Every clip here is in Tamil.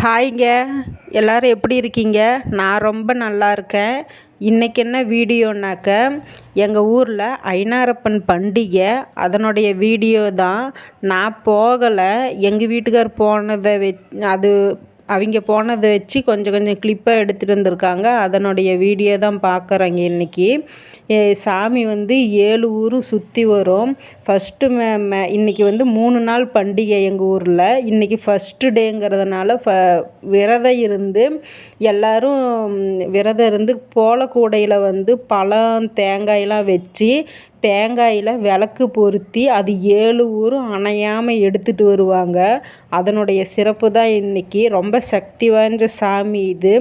ஹாய்ங்க. எல்லோரும் எப்படி இருக்கீங்க? நான் ரொம்ப நல்லா இருக்கேன். இன்றைக்கி என்ன வீடியோனாக்க எங்கள் ஊரில் ஐநாரப்பன் பண்டிகை அதனுடைய வீடியோ தான். நான் போகலை. எங்கள் வீட்டுக்கார் போனதை வெ அது அவங்க போனதை வச்சு கொஞ்சம் கொஞ்சம் கிளிப்பாக எடுத்துகிட்டு வந்திருக்காங்க. அதனுடைய வீடியோ தான் பார்க்குறாங்க இன்றைக்கி சாமி வந்து ஏழு ஊரும் சுற்றி வரும். ஃபஸ்ட்டு மே மே இன்றைக்கி வந்து மூணு நாள் பண்டிகை எங்கள் ஊரில். இன்றைக்கி ஃபஸ்ட்டு டேங்கிறதுனால ஃப விரதம் இருந்து எல்லோரும் விரதம் இருந்து போலக்கூடையில் வந்து பழம் தேங்காயெல்லாம் வச்சு தேங்காயில் விளக்கு பொருத்தி அது ஏழு ஊரும் அணையாமல் எடுத்துகிட்டு வருவாங்க. அதனுடைய சிறப்பு தான் இன்றைக்கி ரொம்ப சக்தி வாய்ந்த சாமி இது.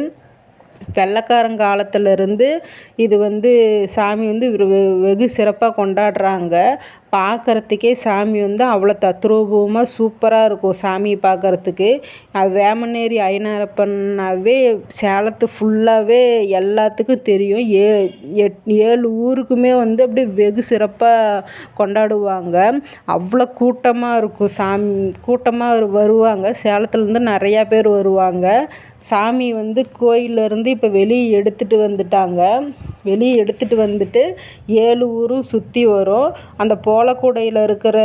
வெள்ளைக்காரங்காலத்துலேருந்து இது வந்து சாமி வந்து வெகு சிறப்பாக கொண்டாடுறாங்க. பார்க்குறதுக்கே சாமி வந்து அவ்வளோ தத்ரூபமாக சூப்பராக இருக்கும் சாமியை பார்க்குறதுக்கு. வேமனேரி ஐநாரப்பன்னாவே சேலத்து ஃபுல்லாகவே எல்லாத்துக்கும் தெரியும். ஏ எட் ஏழு ஊருக்குமே வந்து அப்படியே வெகு சிறப்பாக கொண்டாடுவாங்க. அவ்வளோ கூட்டமாக இருக்கும் சாமி கூட்டமாக வருவாங்க. சேலத்துலேருந்து நிறையா பேர் வருவாங்க. சாமி வந்து கோயிலேருந்து இப்போ வெளியே எடுத்துகிட்டு வந்துட்டாங்க. வெளியே எடுத்துகிட்டு வந்துட்டு ஏழு ஊரும் சுற்றி வரும். அந்த போலக்கூடையில் இருக்கிற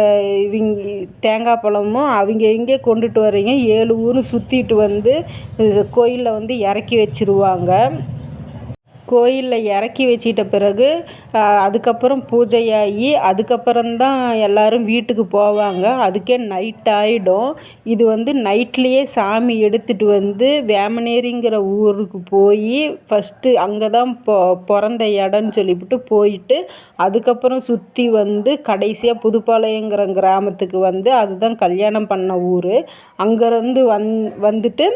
இவங்க தேங்காய் பழமும் அவங்க இங்கே கொண்டுட்டு வர்றீங்க. ஏழு ஊரும் சுற்றிட்டு வந்து கோயிலில் வந்து இறக்கி வச்சுருவாங்க. கோயிலில் இறக்கி வச்சிட்ட பிறகு அதுக்கப்புறம் பூஜையாகி அதுக்கப்புறந்தான் எல்லோரும் வீட்டுக்கு போவாங்க. அதுக்கே நைட் ஆகிடும் இது வந்து நைட்லேயே சாமி எடுத்துகிட்டு வந்து வேமனேரிங்கிற ஊருக்கு போய் ஃபஸ்ட்டு அங்கே தான் பொ பிறந்த இடம்னு சொல்லிவிட்டு போயிட்டு அதுக்கப்புறம் சுற்றி வந்து கடைசியாக புதுப்பாளையங்கிற கிராமத்துக்கு வந்து அதுதான் கல்யாணம் பண்ண ஊர். அங்கேருந்து வந் வந்துட்டு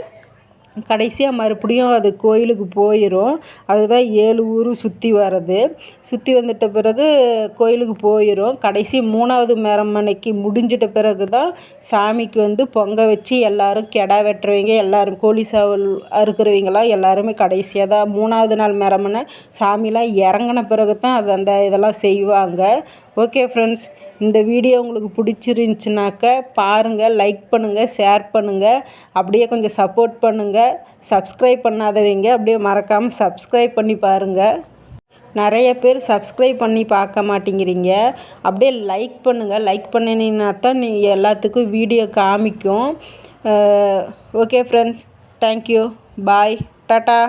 கடைசியாக மறுபடியும் அது கோயிலுக்கு போயிடும் அதுதான் ஏழு ஊரும் சுற்றி வர்றது. சுற்றி வந்துட்ட பிறகு கோயிலுக்கு போயிடும் கடைசி மூணாவது மெரமனைக்கு முடிஞ்சிட்ட பிறகு தான் சாமிக்கு வந்து பொங்க வச்சு எல்லோரும் கெடா வெட்டுறவங்க எல்லோரும் கோழி சாவல் அறுக்கிறவங்களாம் எல்லாருமே கடைசியாக தான் மூணாவது நாள் மெரமனை சாமிலாம் இறங்குன பிறகு தான் அது அந்த இதெல்லாம் செய்வாங்க. ஓகே ஃப்ரெண்ட்ஸ் இந்த வீடியோ உங்களுக்கு பிடிச்சிருந்துச்சுனாக்க பாருங்கள் லைக் பண்ணுங்கள் ஷேர் பண்ணுங்கள் அப்படியே கொஞ்சம் சப்போர்ட் பண்ணுங்கள் சப்ஸ்கிரைப் பண்ணாதவங்க அப்படியே மறக்காமல் சப்ஸ்கிரைப் பண்ணி பாருங்கள் நிறைய பேர் சப்ஸ்கிரைப் பண்ணி பார்க்க மாட்டேங்கிறீங்க. அப்படியே லைக் பண்ணுங்கள் லைக் பண்ணினீங்கன்னா தான் நீ எல்லாத்துக்கும் வீடியோ காமிக்கும். Okay friends thank you bye tata